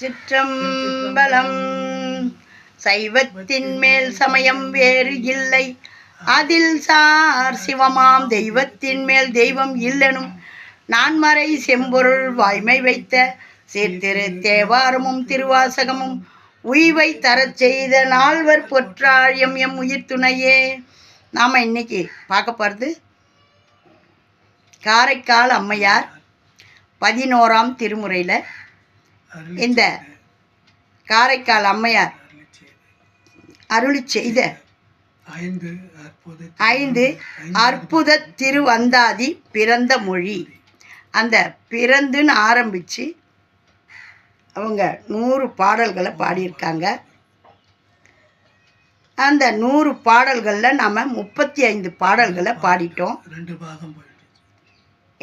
சிற்றம்பலம். சைவத்தின் மேல் சமயம் வேறு இல்லை. அதில் சார் சிவமாம் தெய்வத்தின் மேல் தெய்வம் இல்லனும் நான்மறை செம்பொருள் வாய்மை வைத்த சீர்திரு தேவாரமும் திருவாசகமும் உய்வை தரச் செய்த நால்வர் பொற்றாழியம் எம் உயிர் துணையே. நாம் இன்னைக்கு பார்க்க போகிறது காரைக்கால் அம்மையார் பதினோராம் திருமுறையில் இந்த காரைக்கால் அம்மையார். அருளி செய்த. ஐந்து அற்புத திருவந்தாதி பிறந்த மொழி. அந்த பிறந்துன்னு ஆரம்பித்து அவங்க நூறு பாடல்களை பாடியிருக்காங்க. அந்த நூறு பாடல்களில் நம்ம முப்பத்தி ஐந்து பாடல்களை பாடிட்டோம். ரெண்டு பாகம் போயிட்டு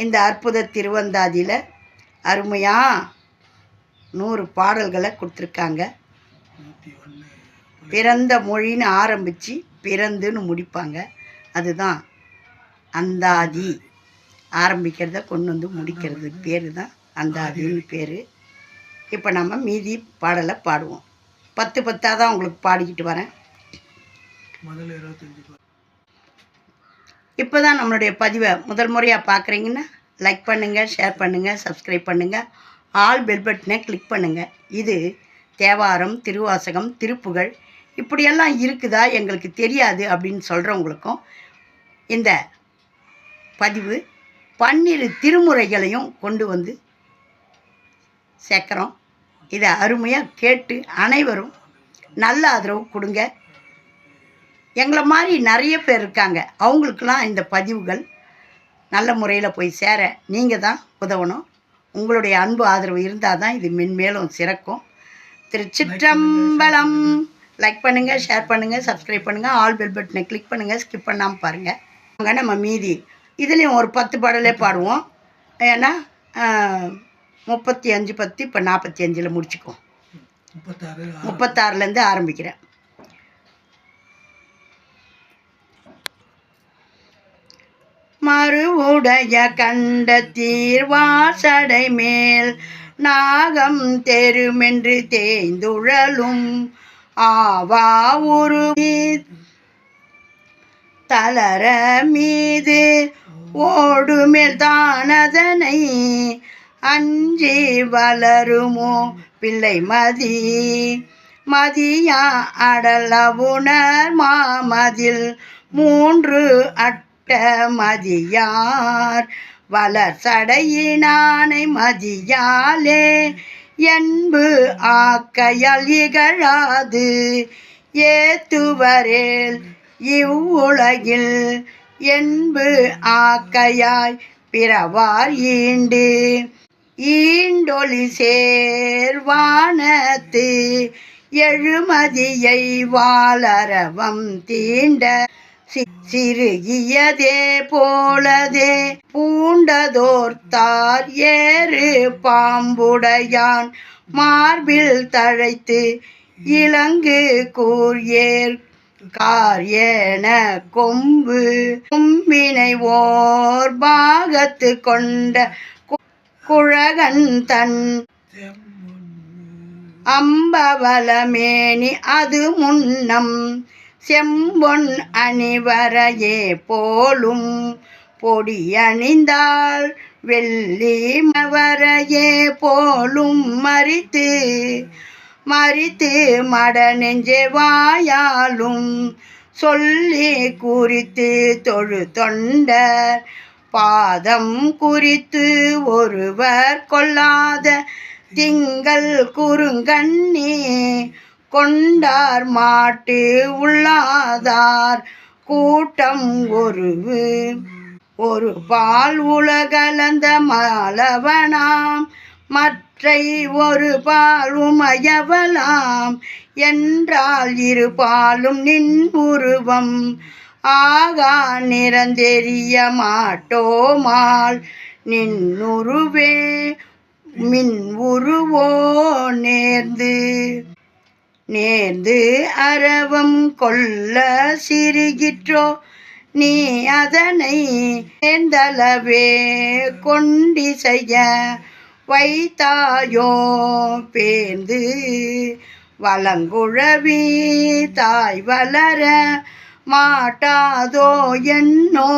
இந்த அற்புத திருவந்தாதியில் அருமையாக நூறு பாடல்களை கொடுத்துருக்காங்க. பிறந்த மொழின்னு ஆரம்பித்து பிறந்துன்னு முடிப்பாங்க. அதுதான் அந்தாதி. ஆரம்பிக்கிறத கொண்டு வந்து முடிக்கிறது பேர் தான் அந்தாதின்னு பேர். இப்போ நம்ம மீதி பாடலை பாடுவோம். பத்து பத்தாக தான் உங்களுக்கு பாடிக்கிட்டு வரேன். இப்போ தான் நம்மளுடைய பதிவை முதல் முறையாக பார்க்குறீங்கன்னா லைக் பண்ணுங்கள் ஷேர் பண்ணுங்கள் சப்ஸ்கிரைப் பண்ணுங்கள் ஆல் பெல் பட்டனை கிளிக் பண்ணுங்கள் இது தேவாரம் திருவாசகம் திருப்புகழ் இப்படியெல்லாம் இருக்குதா எங்களுக்கு தெரியாது அப்படின்னு சொல்கிறவங்களுக்கும் இந்த பதிவு பன்னிரு திருமுறைகளையும் கொண்டு வந்து சேர்க்குறோம். இதை அருமையாக கேட்டு அனைவரும் நல்ல ஆதரவு கொடுங்க. எங்களை மாதிரி நிறைய பேர் இருக்காங்க. அவங்களுக்கெல்லாம் இந்த பதிவுகள் நல்ல முறையில் போய் சேர நீங்கள் தான் உதவணும். உங்களுடைய அன்பு ஆதரவு இருந்தால் தான் இது மென்மேலும் சிறக்கும். திருச்சிற்றம்பலம். லைக் பண்ணுங்கள் ஷேர் பண்ணுங்கள் சப்ஸ்கிரைப் பண்ணுங்கள் ஆல் பெல் பட்டனை கிளிக் பண்ணுங்கள் ஸ்கிப் பண்ணாமல் பாருங்கள் அங்கே நம்ம மீதி. இதுலேயும் ஒரு பத்து பாடலே பாடுவோம். ஏன்னா முப்பத்தி அஞ்சு பத்து இப்போ நாற்பத்தி அஞ்சில் முடிச்சுக்குவோம். முப்பத்தாறு முப்பத்தாறுலேருந்து ஆரம்பிக்கிறேன். மறுவுடைய கண்ட தீர்வாசடை மேல் நாகம் தெருமென்று தேய்ந்துழலும். ஆவா உருவி தளர மீது ஓடுமேல் தானதனை அஞ்சி வளருமோ பிள்ளை மதி. மதியா அடல உணர் மாமதில் மூன்று விட்ட மதியார். வளர் சடையினானை மதியாலே என்பு ஆக்கையால் இகழாது. ஏத்துவரேல் இவ்வுலகில் என்பு ஆக்கையாய் பிறவார் ஈண்டு. ஈண்டொளி சேர்வானத்து எழுமதியை வாளரவம் தீண்ட சிறுகியதே போலதே பூண்டதோர்த்தார் ஏறு பாம்புடையான். மார்பில் தழைத்து இலங்கு கூர் காரியன கொம்பு. கொம்பினை ஓர் பாகத்து கொண்ட கு- குழகன் தன் அம்பவலமேனி அது முன்னம் செம்பொன் அணிவரையே போலும் பொடி அணிந்தாள் வெள்ளி மவரையே போலும் மறித்து மறித்து மட நெஞ்சே வாயாலும் சொல்லி குறித்து தொழு தொண்டர் பாதம் குறித்து ஒருவர் கொள்ளாத திங்கள் குறுங்கண்ணே கொண்டார் மாட்டு உள்ளாதார். கூட்டம் ஒருவு. ஒரு பால் உலகலந்த மாலவனாம். மற்றை ஒரு பால் உமையவலாம் என்றால் இரு பாலும் நின் உருவம். ஆகா நிறந்தெரிய மாட்டோமால் நின்னுருவே மின் உருவோ நேர்ந்து. நேர்ந்து அரவம் கொல்ல சிறுகிற்றோ? நீ அதனை நேர்ந்தளவே கொண்டிசைய வைத்தாயோ? பேர்ந்து வளங்குழவி தாய் வளர மாட்டாதோ என்னோ?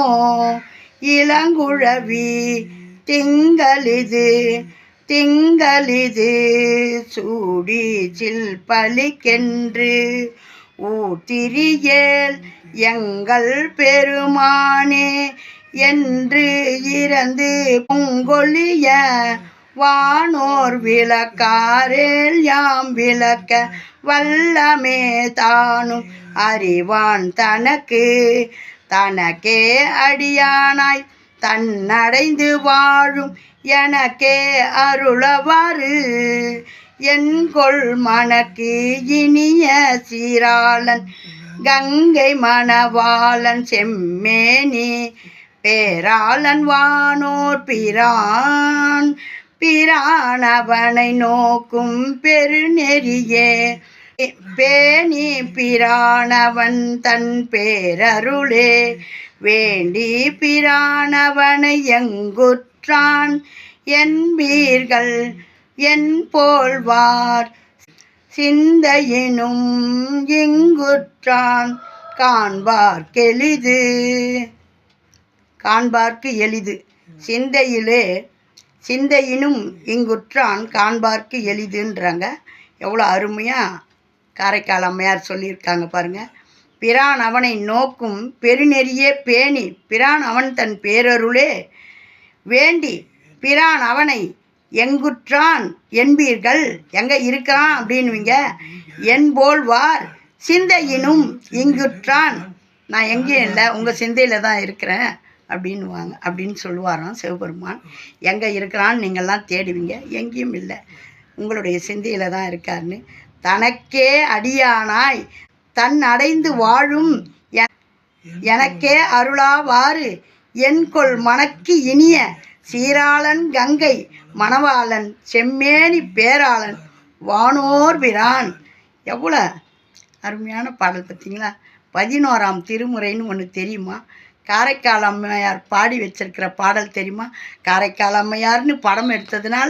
இளங்குழவி திங்களிது திங்களிது சூடி சில் பலிக்கென்று ஊத்திரியேல் எங்கள் பெருமானே என்று இறந்து பொங்கொழிய வானோர் விளக்காரேல் யாம் விளக்க வல்லமே தானும் அறிவான் தனக்கு. தனக்கே அடியானாய் தன்னடைந்து வாழும் எனக்கே அருளவாறு. என் கொள் மனக்கு இனிய சீராளன் கங்கை மணவாளன் செம்மேனி பேராளன் வானோர் பிரான் பிரானவனை நோக்கும் பெருநெறியே. பேணி பிரானவன் தன் பேரருளே வேண்டி பிரானவனை எங்குற்றான் என்பீர்கள் என் போல்வார் சிந்தையினும் இங்குற்றான் காண்பார்க்கெளிது காண்பார்க்கு எளிது. சிந்தையிலே சிந்தையினும் இங்குற்றான் காண்பார்க்கு எளிதுன்றாங்க. எவ்வளோ அருமையாக காரைக்கால் அம்மையார் சொல்லியிருக்காங்க பாருங்கள் பிரான் அவனை நோக்கும் பெருநெறியே பேணி பிரான் அவன் தன் பேரருளே வேண்டி பிரான் அவனை எங்குற்றான் என்பீர்கள்? எங்கே இருக்கிறான் அப்படின்னுவீங்க. என்போல் வார் சிந்தையினும் இங்குற்றான். நான் எங்கேயும் இல்லை உங்கள் சிந்தையில் தான் இருக்கிறேன் அப்படின்னுவாங்க. அப்படின்னு சொல்லுவாராம் சிவபெருமான். எங்கே இருக்கிறான்னு நீங்கள்லாம் தேடுவீங்க. எங்கேயும் இல்லை உங்களுடைய சிந்தையில் தான் இருக்காருன்னு. தனக்கே அடியானாய் தன் அடைந்து வாழும் எனக்கே அருளாவாறு என்கொள் மனக்கு இனிய சீராளன் கங்கை மணவாளன் செம்மேனி பேராளன் வானோர் பிரான் எவ்வளோ அருமையான பாடல் பார்த்தீங்களா? பதினோராம் திருமுறைன்னு ஒன்று தெரியுமா? காரைக்கால் அம்மையார் பாடி வச்சிருக்கிற பாடல் தெரியுமா? காரைக்கால் அம்மையார்னு படம் எடுத்ததுனால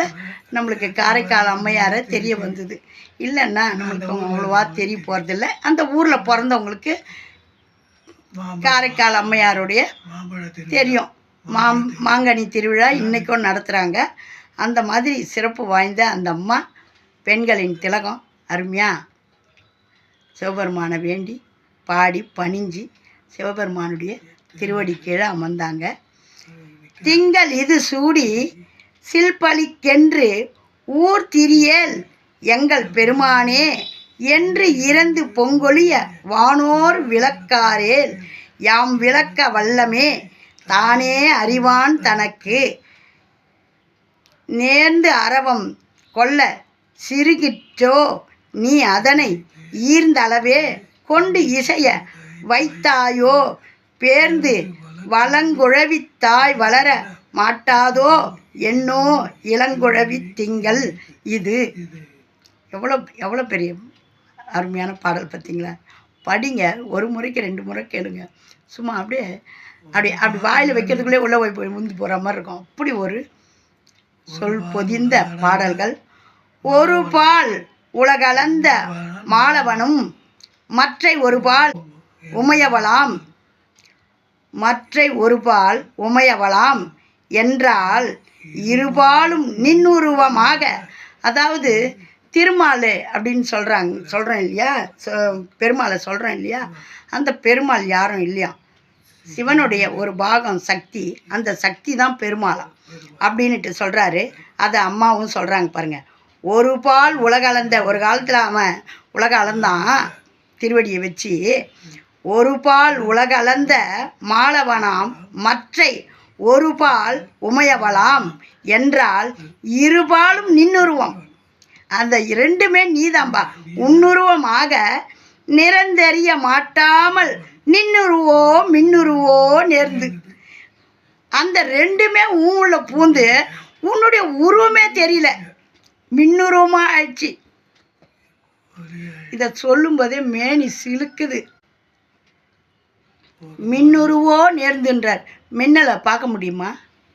நம்மளுக்கு காரைக்கால் அம்மையாரை தெரிய வந்தது. இல்லைன்னா நம்மளுக்கு அவ்வளோவா தெரிய போகிறதில்ல அந்த ஊரில் பிறந்தவங்களுக்கு காரைக்கால் அம்மையாருடைய தெரியும். மாம் மாங்கனி திருவிழா இன்றைக்கும் நடத்துகிறாங்க அந்த மாதிரி சிறப்பு வாய்ந்த அந்த அம்மா பெண்களின் திலகம் அருமையாக சிவபெருமானை வேண்டி பாடி பணிஞ்சு சிவபெருமானுடைய திருவடி கீழே அமர்ந்தாங்க. திங்கள் இது சூடி சில்பலிக்கென்று ஊர் திரியேல் எங்கள் பெருமானே என்று இறந்து பொங்கொழிய வானோர் விளக்காரேல். யாம் விளக்க வல்லமே தானே அறிவான் தனக்கு. நேர்ந்து அரவம் கொள்ள சிறுகிற்றோ நீ அதனை ஈர்ந்தளவே கொண்டு இசைய வைத்தாயோ பேர்ந்து வளங்குழவித்தாய் வளர மாட்டாதோ என்னோ இளங்குழவி திங்கள் இது. எவ்வளோ எவ்வளோ பெரிய அருமையான பாடல் பார்த்தீங்களா? படிங்க. ஒரு முறைக்கு ரெண்டு முறை கேளுங்க. சும்மா அப்படியே அப்படி அப்படி வாயில் வைக்கிறதுக்குள்ளே உள்ளே போய் போய் முந்தி போகிற மாதிரி இருக்கும். அப்படி ஒரு சொல் பொதிந்த பாடல்கள். ஒரு பால் உலகளந்த மாலவனும் மற்றை ஒரு பால் உமையவளாம். மற்றை ஒரு பால் உமையவளாம் என்றால் இருபாலும் நின்னுருவமாக. அதாவது திருமால் அப்படின்னு சொல்கிறாங்க சொல்கிறோம் இல்லையா? சொ- பெருமாளை சொல்கிறோம் இல்லையா? அந்த பெருமாள் யாரும் இல்லையா? சிவனுடைய ஒரு பாகம் சக்தி அந்த சக்தி தான் பெருமாளாம் அப்படின்னுட்டு சொல்கிறாரு அதை அம்மாவும் சொல்கிறாங்க பாருங்கள் ஒரு பால் உலகளந்த ஒரு காலத்தில் அவன் உலக அளந்தான் திருவடியை வச்சு ஒரு பால் உலகளந்த மாலவனாம் மற்றை ஒரு பால் உமையவளாம் என்றால் இருபாலும் நின்னுருவம். அந்த இரண்டுமே நீதாம்பா. உன்னுருவமாக நிரந்தறிய மாட்டாமல் நின்னுருவோ மின்னுருவோ நேர்ந்து. அந்த ரெண்டுமே உள்ள பூந்து உன்னுடைய உருவமே தெரியல. மின்னுருவமா ஆயிடுச்சு. இதை சொல்லும்போதே மேனி சிலுக்குது. மின்னுருவோ நேர்ந்துன்றார். மின்னலை பார்க்க முடியுமா?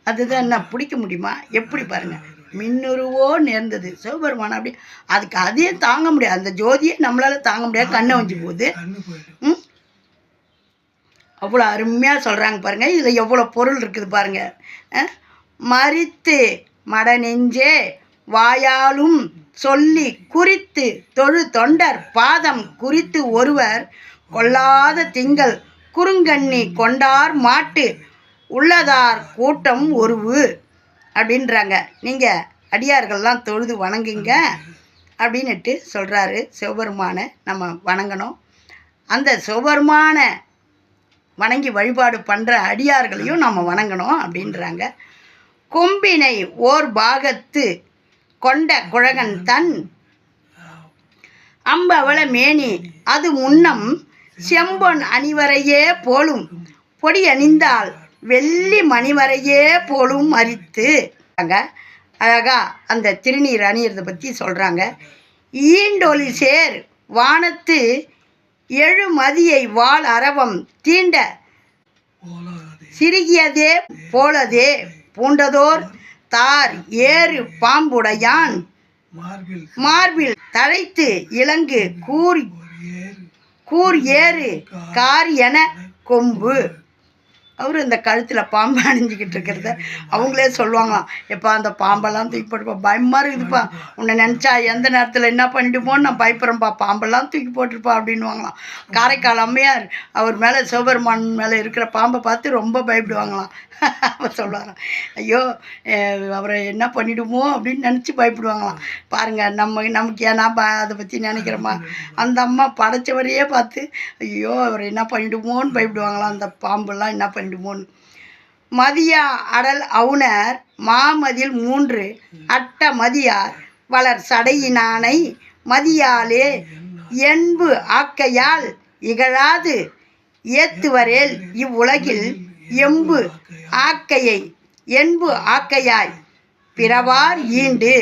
அதுதான் என்ன பிடிக்க முடியுமா? எப்படி பாருங்கள் மின்னுருவோ நேர்ந்தது. சிவபெருமான் அப்படி அதுக்கு அதையும் தாங்க முடியாது. அந்த ஜோதியை நம்மளால தாங்க முடியாது. கண்ணை வஞ்சி போகுது. ம்? அவ்வளோ அருமையாக சொல்கிறாங்க பாருங்கள் இதில் எவ்வளோ பொருள் இருக்குது பாருங்கள்? மறித்து மட நெஞ்சே வாயாலும் சொல்லி குறித்து தொழு தொண்டர் பாதம் குறித்து ஒருவர் கொல்லாத திங்கள் குறுங்கண்ணி கொண்டார் மாட்டு உள்ளதார் கூட்டம் ஒருவு. அப்படின்றாங்க. நீங்கள் அடியார்கள்லாம் தொழுது வணங்குங்க அப்படின்னுட்டு சொல்கிறாரு சிவபெருமானை நம்ம வணங்கணும். அந்த சிவபெருமானை வணங்கி வழிபாடு பண்ணுற அடியார்களையும் நம்ம வணங்கணும் அப்படின்றாங்க. கொம்பினை ஓர் பாகத்து கொண்ட குழகன் தன் அம்பவள மேனி அது முன்னம் செம்பொன் அணிவரையே போலும் பொடி அணிந்தால் வெள்ளி மணிவரையே போலும் மறித்து அழகா அந்த திருநீர் அணியறதை பற்றி சொல்கிறாங்க ஈண்டொலி சேர் வானத்து எழு மதியை அரவம் தீண்ட சிறுகியதே போலதே பூண்டதோர் தார் ஏறு பாம்புடையான் மார்பில் தழைத்து இலங்கு கூர் கூர் ஏறு கார் என கொம்பு. அவர் இந்த கழுத்தில் பாம்பு அணிஞ்சிக்கிட்டு இருக்கிறத அவங்களே சொல்லுவாங்களாம். எப்பா அந்த பாம்பெல்லாம் தூக்கி போட்டுப்பா பயமாக இருக்குதுப்பா. உன்னை நினச்சா எந்த நேரத்தில் என்ன பண்ணிடுமோன்னு நான் பயப்படுறேன்ப்பா. பாம்பெல்லாம் தூக்கி போட்டிருப்பா அப்படின்வாங்களாம் காரைக்கால் அம்மையார் அவர் மேலே சிவபெருமான் மேலே இருக்கிற பாம்பை பார்த்து ரொம்ப பயப்படுவாங்களாம். அவர் சொல்லுவாராம் ஐயோ அவரை என்ன பண்ணிடுமோ அப்படின்னு நினச்சி பயப்படுவாங்களாம். பாருங்கள் நம்ம நமக்கு ஏன்னா பா அதை பற்றி நினைக்கிறோமா? அந்த அம்மா படைச்சவரையே பார்த்து ஐயோ அவர் என்ன பண்ணிடுமோன்னு பயப்படுவாங்களாம். அந்த பாம்பெல்லாம் என்ன பண்ணி பண்ணிடுமோன்னு மதியா அடல் அவுணர் மாமதில் மூன்று அட்ட மதியார் வளர் சடையினானை மதியாலே என்பு ஆக்கையால் இகழாது ஏத்துவரேல் இவ்வுலகில் எம்பு ஆக்கையை என்பு ஆக்கையாய் பிறவார் ஈண்டு.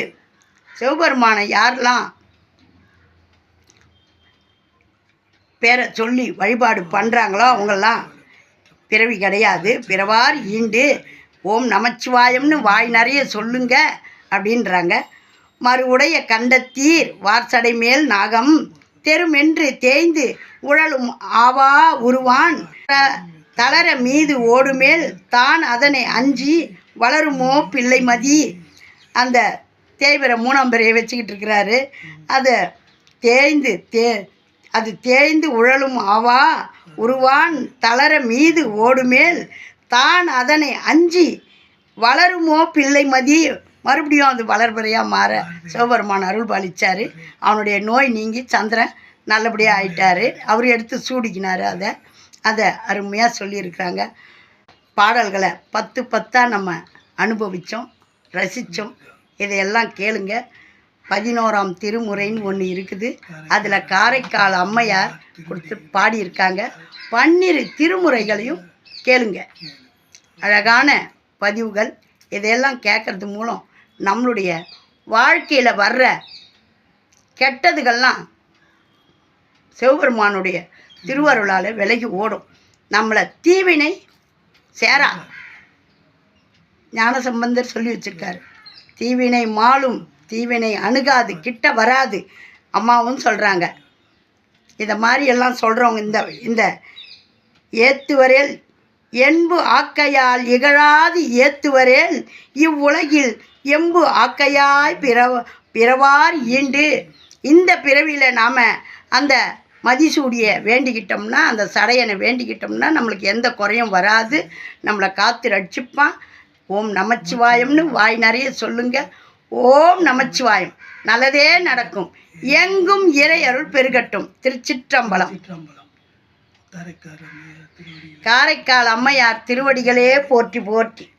சிவபெருமானை யாரெல்லாம் பேரை சொல்லி வழிபாடு பண்ணுறாங்களோ அவங்கெல்லாம் பிறவி கிடையாது. பிறவார் ஈண்டு ஓம் நமச்சிவாயம்னு வாய் நிறைய சொல்லுங்க அப்படின்றாங்க. மறுவுடைய கண்டத்தீர் வார்சடை மேல் நாகம் தெருமென்று தேய்ந்து உழலும் ஆவா உருவான் தளர மீது ஓடுமேல் தான் அதனை அஞ்சி வளருமோ பிள்ளை மதி அந்த தேய்வரை மூணாம் பிறையை வச்சுக்கிட்டு இருக்கிறாரு. அதை தேய்ந்து தே அது தேய்ந்து உழலும் ஆவா உருவான் தளர மீது ஓடுமேல் தான் அதனை அஞ்சி வளருமோ பிள்ளை மதி மறுபடியும் அது வளர்பறையாக மாற சிவபெருமான் அருள் பாலிச்சார் அவனுடைய நோய் நீங்கி சந்திரன் நல்லபடியாக ஆயிட்டார். அவர் எடுத்து சூடிக்கினார் அதை. அதை அருமையாக சொல்லியிருக்கிறாங்க. பாடல்களை பத்து பத்தாக நம்ம அனுபவித்தோம் ரசித்தோம் இதையெல்லாம் கேளுங்கள் பதினோராம் திருமுறைன்னு ஒன்று இருக்குது. அதில் காரைக்கால் அம்மையார் கொடுத்து பாடியிருக்காங்க. பன்னிரு திருமுறைகளையும் கேளுங்க. அழகான பதிவுகள். இதையெல்லாம் கேட்கறது மூலம் நம்மளுடைய வாழ்க்கையில் வர்ற கெட்டதுகள்லாம் சிவபெருமானுடைய திருவருளால் விலகி ஓடும். நம்மளை தீவினை சேரா. ஞானசம்பந்தர் சொல்லி வச்சிருக்காரு. தீவினை மாலும் தீவினை அணுகாது கிட்ட வராது. அம்மாவும் சொல்கிறாங்க இதை மாதிரி எல்லாம் சொல்கிறவங்க இந்த இந்த ஏத்துவரேல் என்பு ஆக்கையால் இகழாது ஏத்துவரேல் இவ்வுலகில் எம்பு ஆக்கையாய் பிறவ பிறவார் ஈண்டு. இந்த பிறவியில் நாம் அந்த மதிசூடிய வேண்டிக்கிட்டோம்னா அந்த சடையனை வேண்டிக்கிட்டோம்னா நம்மளுக்கு எந்த குறையும் வராது. நம்மளை காத்து ரட்சிப்பான். ஓம் நமச்சிவாயம்னு வாய் நிறைய சொல்லுங்கள் ஓம் நமச்சிவாயம். நல்லதே நடக்கும். எங்கும் இறை அருள் பெருகட்டும். திருச்சிற்றம்பலம். காரைக்கால் அம்மையார் திருவடிகளே போற்றி போற்றி.